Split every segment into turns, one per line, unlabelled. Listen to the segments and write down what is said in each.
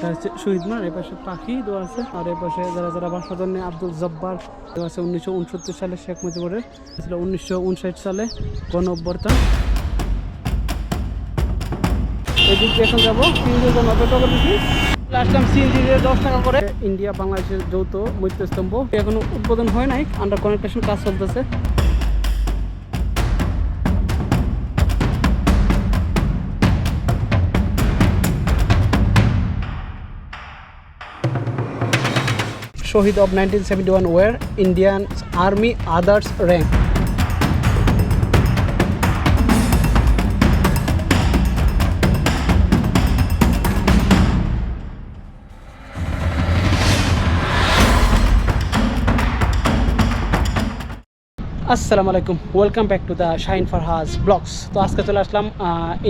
এটা হচ্ছে শহীদ মার, এই পাশে পাখি দেওয়া আছে, আর এই পাশে যারা যারা বাসাদর নেই আব্দুল জব্বার দেওয়া আছে, উনিশশো উনসত্তর সালে শেখ মুজিবুরের ছিল উনিশশো উনষাট সালে গণ অভ্যর্থন এদিক দিয়ে এখন যাব অপেক্ষা দশ টাকা করে। ইন্ডিয়া, বাংলাদেশের যৌথ মৈত্রস্তম্ভ এখনও উদ্বোধন হয় নাই আন্ডার কনেকটেশন কাজ চলতেছে। শহীদ of nineteen seventy one war Indian army others rank আসসালামু আলাইকুম। Welcome back to the shine Farhaz blogs তো আজকে চলে আসলাম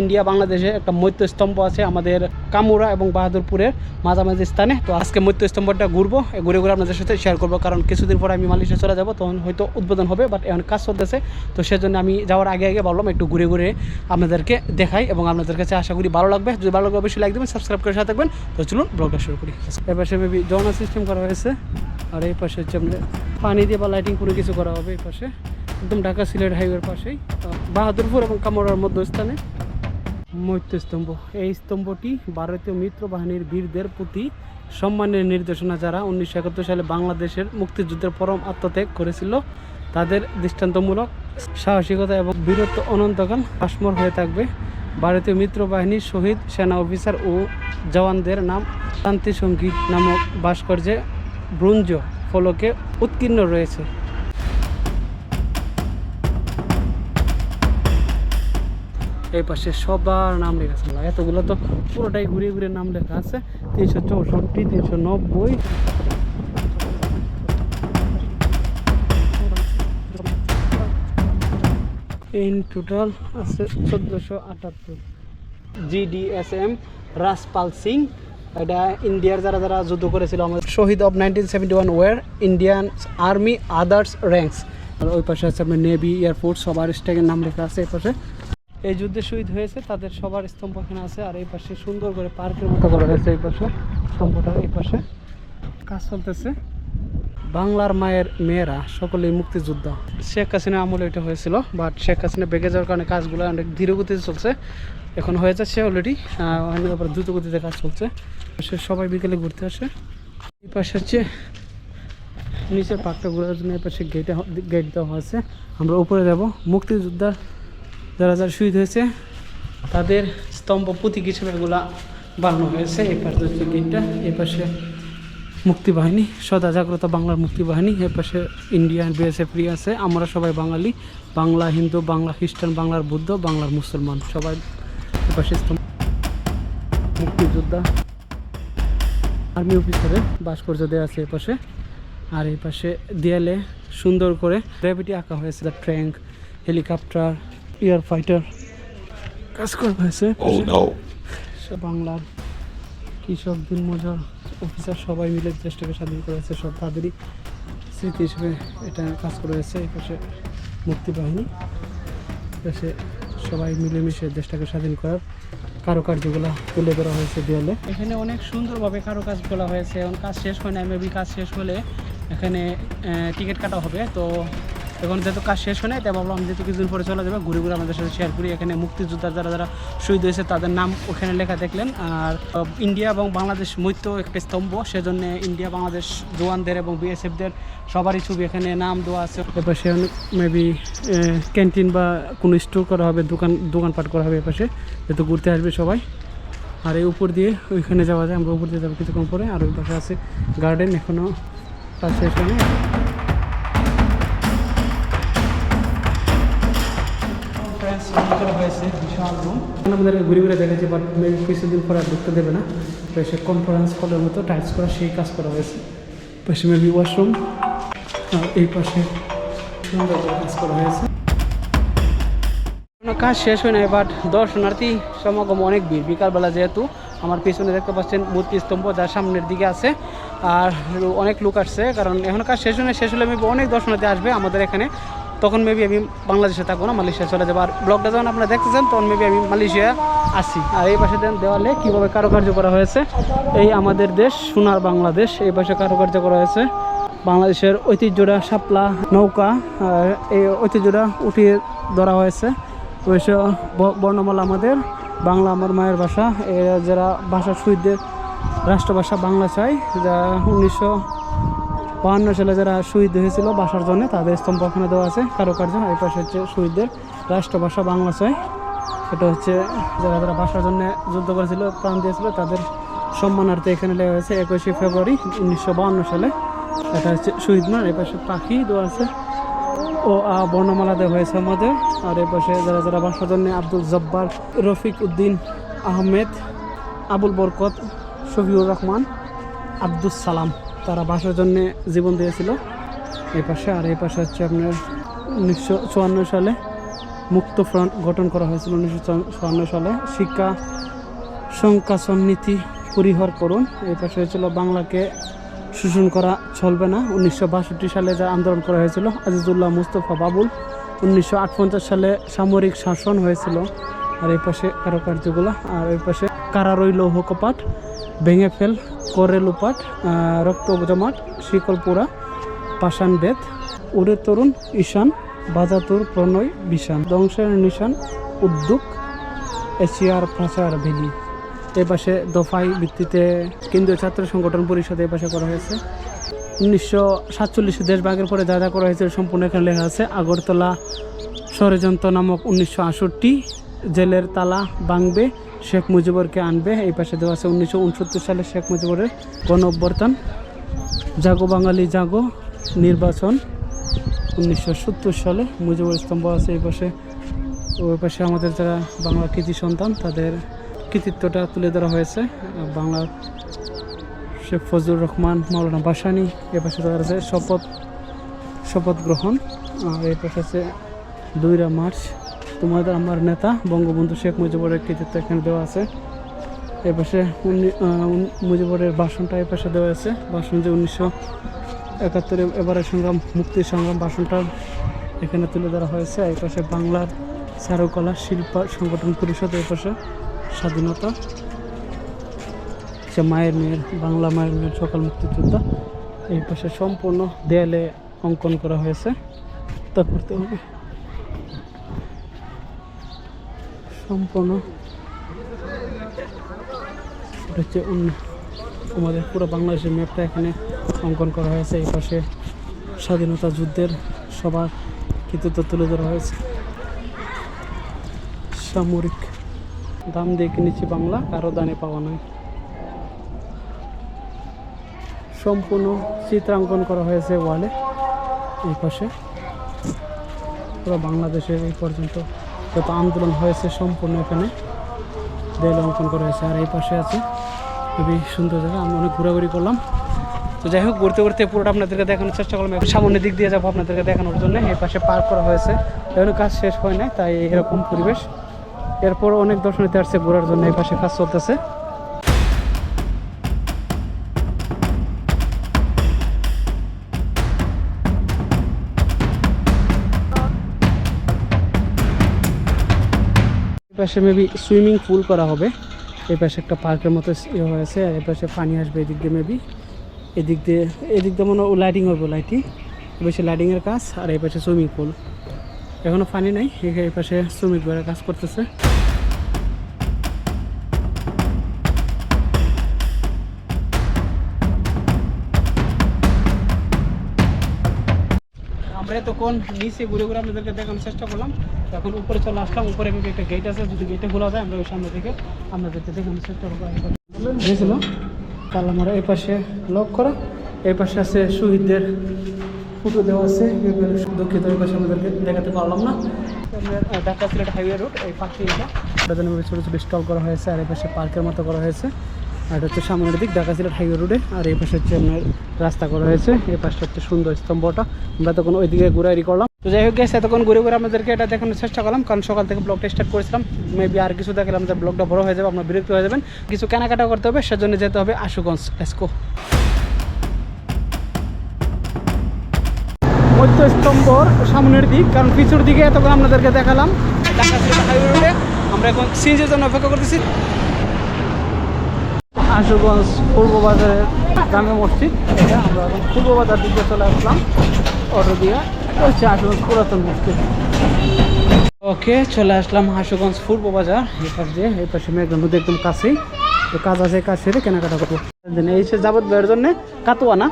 ইন্ডিয়া বাংলাদেশে একটা মৈত্র স্তম্ভ আছে আমাদের কামুরা এবং বাহাদুরপুরের মাঝামাঝি স্থানে। তো আজকে মৈত্র স্তম্ভটা ঘুরবো, ঘুরে ঘুরে আপনাদের সাথে শেয়ার করব, কারণ কিছুদিন পরে আমি মালয়েশিয়া চলে যাব, তখন হয়তো উদ্বোধন হবে বাট এখন কাজ চলতেছে। তো সেজন্য আমি যাওয়ার আগে আগে বললাম একটু ঘুরে ঘুরে আপনাদেরকে দেখাই এবং আপনাদের কাছে আশা করি ভালো লাগবে। যদি ভালো লাগবে অবশ্যই লাইক দেবেন সাবস্ক্রাইব করে সাথে থাকবেন। তো চলুন ব্লগটা শুরু করি। পাশে মেবি জনা সিস্টেম করা হয়েছে, আর এই পাশে হচ্ছে পানি দিয়ে বা লাইটিং কোনো কিছু করা হবে এই পাশে। একদম ঢাকা সিলেট হাইওয়ের পাশেই বাহাদুরপুর এবং কামরার মধ্যস্থানে। মৈত্র স্তম্ভ এই স্তম্ভটি ভারতীয় মিত্র বাহিনীর বীরদের প্রতি সম্মানের নির্দেশনা যারা উনিশশো একাত্তর সালে বাংলাদেশের মুক্তিযুদ্ধের পরম আত্মত্যাগ করেছিল, তাদের দৃষ্টান্তমূলক সাহসিকতা এবং বীরত্ব অনন্তকাল আসমর হয়ে থাকবে। ভারতীয় মিত্র বাহিনীর শহীদ সেনা অফিসার ও জওয়ানদের নাম শান্তি সংগীত নামক ভাস্কর্যে ব্রুঞ্জ ফলকে উৎকীর্ণ রয়েছে। এই পাশে সবার নাম লেখা আছে। এতগুলো তো পুরোটাই ঘুরে ঘুরে নাম লেখা আছে। তিনশো চৌষট্টি, তিনশো নব্বই। ইন টোটাল আছে চোদ্দোশো আটাত্তর। জিডিএসএম, রাজপাল সিং, এটা ইন্ডিয়ার যারা যারা যুদ্ধ করেছিল আমাদের। শহীদ of nineteen seventy one war Indian army others ranks. আর ওই পাশে আছে আপনার নেভি এয়ারফোর্স, সবার স্ট্যাগের নাম লেখা আছে এই পাশে। এই যুদ্ধে শহীদ হয়েছে, তাদের সবার স্তম্ভ এখানে আছে, আর এই পাশে সুন্দর করে পার্কের মতো করা হয়েছে এই পাশে স্তম্ভটা, এই পাশে কাজ চলতেছে। বাংলার মায়ের মেয়েরা সকলেই মুক্তিযোদ্ধা। শেখ হাসিনা আমলে এটা হয়েছিল বাট শেখ হাসিনা বেগে যাওয়ার কারণে কাজগুলো অনেক ধীর গতিতে চলছে। এখন হয়ে যাচ্ছে অলরেডি ওখানে তারপর দ্রুত গতিতে কাজ চলছে। সে সবাই বিকেলে ঘুরতে আসে। এই পাশে হচ্ছে নিচের পার্কটা ঘোরার জন্য এই পাশে গেটে গেট দেওয়া হয়েছে। আমরা উপরে যাব মুক্তিযোদ্ধা যারা যারা শহীদ হয়েছে, তাদের স্তম্ভ প্রতীক হিসেবে এগুলা বানানো হয়েছে। এই পাশে হচ্ছে গেটটা, এই পাশে মুক্তিবাহিনী সদা জাগ্রত বাংলার মুক্তিবাহিনী এর পাশে ইন্ডিয়ান বিএসএফ আছে। আমরা সবাই বাঙালি, বাংলা হিন্দু, বাংলা খ্রিস্টান, বাংলার বুদ্ধ, বাংলার মুসলমান। সবাই এ পাশে স্তম্ভ মুক্তিযোদ্ধা, আর্মি অফিসারের ভাস্কর্য দেওয়া আছে এ পাশে। আর এই পাশে দেয়ালে সুন্দর করে গ্র্যাভিটি আঁকা হয়েছে, the tank, helicopter air fighter. কাজ করা হয়েছে
Oh
বাংলার কৃষক দিনমজুর অফিসার সবাই মিলে দেশটাকে স্বাধীন করেছে সব তাদেরই স্মৃতি হিসেবে এটা কাজ করা হয়েছে এই পাশে মুক্তিবাহিনী পাশে সবাই মিলেমিশে দেশটাকে স্বাধীন করার কারুকার্যগুলো তুলে ধরা হয়েছে দেয়ালে। এখানে অনেক সুন্দরভাবে কারুকাজ করা হয়েছে এখন কাজ শেষ হয় না মেবি কাজ শেষ হলে এখানে টিকিট কাটা হবে তো এখন যেহেতু কাজ শেষ হয় না তাই ভাবলাম যেহেতু কিছুদিন পরে চলে যাবে। ঘুরে ঘুরে আমাদের সাথে শেয়ার করি। এখানে মুক্তিযোদ্ধা যারা যারা শহীদ হয়েছে, তাদের নাম ওখানে লেখা দেখলেন। আর ইন্ডিয়া এবং বাংলাদেশ মৈত্র একটা স্তম্ভ। সেজন্য ইন্ডিয়া, বাংলাদেশ জওয়ানদের এবং বিএসএফদের সবারই ছবি এখানে নাম দেওয়া আছে। এপাশে মেবি ক্যান্টিন বা কোনো স্টোর করা হবে, দোকান, দোকানপাট করা হবে এপাশে যেহেতু ঘুরতে আসবে সবাই। আর এই উপর দিয়ে ওইখানে যাওয়া যায়, আমরা উপর দিয়ে যাব কিছুক্ষণ পরে। আর ওই পাশে আছে গার্ডেন এখনও কাজ শেষ আমাদের ঘুরে ঘুরে বাট মেবি কিছুদিন পরে আর ঢুকতে দেবে না। সে কনফারেন্স হলের মতো টাইলস করা, সেই কাজ করা হয়েছে। পাশে মেবি ওয়াশরুম এই পাশে সুন্দর কাজ করা কাজ শেষ হয় নাই বাট দর্শনার্থী সমাগম অনেক ভিড়। বিকালবেলা যেহেতু আমার পিছনে দেখতে পাচ্ছেন মূর্তি স্তম্ভ যার সামনের দিকে আছে। আর অনেক লোক আসছে, কারণ এখন কাজ শেষ হয় শেষ হলে অনেক দর্শনার্থী আসবে আমাদের এখানে। তখন মেবি আমি বাংলাদেশে থাকব না, মালয়েশিয়া চলে যাব। আর ব্লগটা যখন আপনারা দেখতেছেন, তখন মেবি আমি মালয়েশিয়া আসি। আর এই পাশে দেওয়ালে কীভাবে কারুকার্য করা হয়েছে। এই আমাদের দেশ, সোনার বাংলাদেশ, এই পাশে কারুকার্য করা হয়েছে। বাংলাদেশের ঐতিহ্যটা শাপলা নৌকা এই ঐতিহ্যটা উঠিয়ে ধরা হয়েছে। অবশ্য বর্ণমালা আমাদের, বাংলা আমার মায়ের ভাষা। যারা ভাষা শহীদদের রাষ্ট্রভাষা বাংলা চাই যা উনিশশো বাহান্ন সালে যারা শহীদ হয়েছিল বাসার জন্য, তাদের স্তম্ভ ওখানে দেওয়া আছে, কারুকার্য। এই পাশে হচ্ছে শহীদদের রাষ্ট্রভাষা বাংলা ছয়। এটা হচ্ছে যারা যারা ভাষার জন্য যুদ্ধ করেছিল, প্রাণ দিয়েছিল, তাদের সম্মানার্থে এখানে লেখা হয়েছে একুশে ফেব্রুয়ারি উনিশশো বাহান্ন সালে। এটা হচ্ছে শহীদ মার এই পাশে পাখি দেওয়া আছে। ও, আ, বর্ণমালা দেওয়া হয়েছে আমাদের। আর এই পাশে যারা যারা ভাষার জন্য আব্দুল জব্বার, রফিক উদ্দিন আহমেদ, আবুল বরকত, শফিউর রহমান আব্দুল সালাম। তারা ভাষার জন্য জীবন দিয়েছিল। এই পাশে, আর এই পাশে হচ্ছে আপনার উনিশশো চুয়ান্ন সালে মুক্ত ফ্রন্ট গঠন করা হয়েছিল উনিশশো চুয়ান্ন সালে। শিক্ষা সংকাশন নীতি পরিহার করুন। এই পাশে হয়েছিল, বাংলাকে শোষণ করা চলবে না। উনিশশো বাষট্টি সালে যা আন্দোলন করা হয়েছিল, আজিজুল্লাহ মুস্তফা বাবুল, উনিশশো সালে সামরিক শাসন হয়েছিল। আর এই পাশে কারুকার্যগুলো, আর এই পাশে কারারই লৌহ কপাট ভেঙে ফেল করে লুপাট রক্ত জমাট শিকলপুরা পাষাণ বেদ উড়ে তরুণ, ঈশান, বাজাতুর প্রণয় বিশান ধ্বংসের নিশান, উদ্যোগ, এশিয়ার প্রচার ভেলি। এ পাশে দফাই ভিত্তিতে কেন্দ্রীয় ছাত্র সংগঠন পরিষদ এ পাশে করা হয়েছে। উনিশশো সাতচল্লিশে দেশভাগের পরে যা যা করা হয়েছে সম্পূর্ণ এখানে লেখা আছে। আগরতলা ষড়যন্ত্র নামক উনিশশো আষট্টি জেলের তালা ভাঙবে শেখ মুজিবরকে আনবে। এই পাশে দেওয়া আছে উনিশশো উনসত্তর সালে শেখ মুজিবরের গণ অভ্যর্থন জাগো বাঙালি জাগো নির্বাচন উনিশশো সত্তর সালে মুজিবুর স্তম্ভ আছে এই পাশে। ওই পাশে আমাদের যারা বাংলা কৃতি সন্তান, তাদের কৃতিত্বটা তুলে ধরা হয়েছে। বাংলার শেখ ফজলুর রহমান, মাওলানা বাসানি, এ পাশে দেওয়া আছে শপথ শপথ গ্রহণ। আর এই পাশে আছে দুইরা মার্চ তোমাদের আমার নেতা, বঙ্গবন্ধু শেখ মুজিবুরের কৃতিত্ব এখানে দেওয়া আছে। এই পাশে উনি- মুজিবুরের ভাষণটা এই পাশে দেওয়া আছে। ভাষণ যে উনিশশো একাত্তরে এবারের সংগ্রাম, মুক্তির সংগ্রাম ভাষণটা এখানে তুলে ধরা হয়েছে। এই পাশে বাংলার চারুকলা, শিল্প, সংগঠন পরিষদ এই পাশে স্বাধীনতা। সে মায়ের মেয়ের, বাংলা মায়ের মেয়ের সকাল মুক্তিযোদ্ধা এই পাশে সম্পূর্ণ দেয়ালে অঙ্কন করা হয়েছে। তা করতে হবে। সম্পূর্ণ। এটা হচ্ছে আমাদের পুরো বাংলাদেশের ম্যাপটা এখানে অঙ্কন করা হয়েছে। এই পাশে স্বাধীনতা যুদ্ধের সবার কৃতিত্ব তুলে ধরা হয়েছে। সামরিক দাম দিয়ে কিনেছি বাংলা, কারও দানে পাওয়া নাই। সম্পূর্ণ চিত্রাঙ্কন করা হয়েছে ওয়ালে এই পাশে পুরো বাংলাদেশের এই পর্যন্ত যত আন্দোলন হয়েছে সম্পূর্ণ এখানে, দেয়াল অঙ্কন করা হয়েছে, আর এই পাশে আছে খুবই সুন্দর জায়গা, আমি অনেক ঘোরাঘুরি করলাম। তো যাই হোক, ঘুরতে ঘুরতে পুরোটা আপনাদেরকে দেখানোর চেষ্টা করলাম। সামনের দিক দিয়ে যাব আপনাদেরকে দেখানোর জন্য। এই পাশে পার্ক করা হয়েছে। এখনও কাজ শেষ হয় নাই, তাই এরকম পরিবেশ। এরপর অনেক দর্শনীতে আসছে ঘোরার জন্য, এই পাশে কাজ চলতেছে। পাশে মেবি সুইমিং পুল করা হবে। এই পাশে একটা পার্কের মতো ইয়ে হয়েছে, আর এই পাশে পানি আসবে এদিক দিয়ে মেবি এদিক দিয়ে এদিক দিয়ে মনে লাইটিং হবে লাইটিং এই পাশে লাইটিংয়ের কাজ, আর এই পাশে সুইমিং পুল এখনও পানি নাই, এই- পাশে শ্রমিক ভাইরা কাজ করতেছে। আমরা তখন নিচে ঘুরে ঘুরে আপনাদেরকে দেখানোর চেষ্টা করলাম। এখন উপরে চলে আসলাম। উপরে একটা গেট আছে। যদি গেটে খোলা যায়, আমরা ওই সামনে থেকে আপনাদেরকে দেখানোর চেষ্টা করব। গেছিল তাহলে আমরা এই পাশে লক করা। এই পাশে আছে শহীদদের ফটো দেওয়া আছে। দুঃখিত, এই পাশে আমাদেরকে দেখাতে পারলাম না। ঢাকা সিলেট হাইওয়ে রোড এই পাশে এটা। ছোটো ছোটো স্টল করা হয়েছে আর এই পাশে পার্কের মতো করা হয়েছে। আর হচ্ছে সামনের দিক, ঢাকা সিলেট হাইওয়ে রোডে। আর এই পাশে হচ্ছে আপনার রাস্তা করা হয়েছে। এই পাশটা হচ্ছে সুন্দর স্তম্ভটা। আমরা তখন ওইদিকে ঘুরাই করলাম। তো যাই হোক গেছে এতক্ষণ ঘুরে ঘুরে আমাদেরকে এটা দেখানোর চেষ্টা করলাম। কারণ সকাল থেকে ব্লগটা স্টার্ট করেছিলাম। মেবি আর কিছু দেখালে আমাদের ব্লগটা বড় হয়ে যাবে, আপনার বিরক্ত হয়ে যাবেন। কিছু কেনাকাটা করতে হবে, সেজন্য যেতে হবে আশুগঞ্জ। এসকো মধ্যস্তম্ভর সামনের দিক, কারণ পিছুর দিকে এতক্ষণ আপনাদেরকে দেখালাম। আমরা এখন সিএনজির জন্য অপেক্ষা করতেছি। আশুগঞ্জ পূর্ব বাজারের জামে মসজিদ। এটা আমরা এখন পূর্ব বাজার দিকে চলে আসলাম। অটো দিয়ে। এটা হচ্ছে আশুগঞ্জ পুরাতন মসজিদ। ওকে, চলে আসলাম আশুগঞ্জ পূর্ব বাজার। এই পাশ দিয়ে, এই পাশে মেঘনা নদী একদম কাছেই। তো কাজ আছে কাজ সেরে কেনাকাটা করব। এই সে যাবত ভাইয়ের জন্য কাতোয়া না?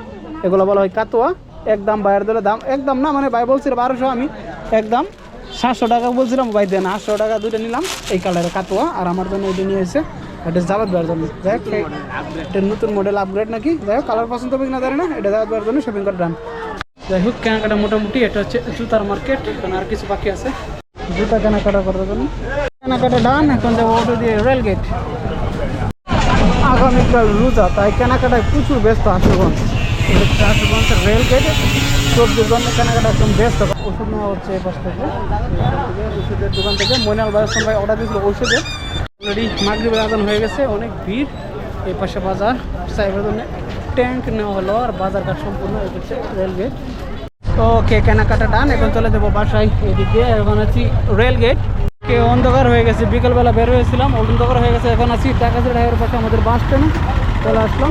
এগুলো বলা হয় কাতোয়া। একদম ভাইয়ের দলে দাম একদম না মানে ভাই বলছিল বারোশো, আমি একদম সাতশো টাকা বলছিলাম, ভাই দেন আটশো টাকা দুটো নিলাম। এই কালারের কাতোয়া, আর আমার জন্য এটা নিয়ে এসে এটা জাবাত ভাইয়ের জন্য। যাই হোক এটা নতুন মডেল আপগ্রেড নাকি? যাই হোক কালার পছন্দ হবে কিনা জানি না, এটা জাবাত ভাইয়ের জন্য শপিং করে ডান যাই হোক, কেনাকাটা মোটামুটি, এটা হচ্ছে জুতার মার্কেট এখানে আর কিছু বাকি আছে। জুতা কেনাকাটা করার জন্য। কেনাকাটা ডান এখন যাব অটো দিয়ে রেলগেট আগামীকাল রোজা, তাই কেনাকাটায় প্রচুর ব্যস্ত আশুগঞ্জ আশুগঞ্জের রেলগেট সবজির জন্য কেনাকাটা একদম ব্যস্ত। ওষুধ নেওয়া হচ্ছে এই পাশ থেকে। ওষুধের দোকান থেকে মইনাল বাজার ভাই অর্ডার দিয়েছিল ওষুধের অলরেডি মাগরিবের আদান হয়ে গেছে, অনেক ভিড়। এই পাশে বাজার সাইবের জন্য ট্যাঙ্ক নেওয়া হলো আর বাজার কাজ সম্পূর্ণ হয়ে গেছে রেলগেট। ওকে, কেনাকাটা ডান, এখন চলে যাব বাসায়, এদিক এখন আছি রেলগেট। কে অন্ধকার হয়ে গেছে, বিকেলবেলা বের হয়েছিলাম, অন্ধকার হয়ে গেছে। এখন আছি ঢাকা সিটি হাইওয়ের পাশে আমাদের বাস স্ট্যান্ডে চলে আসলাম।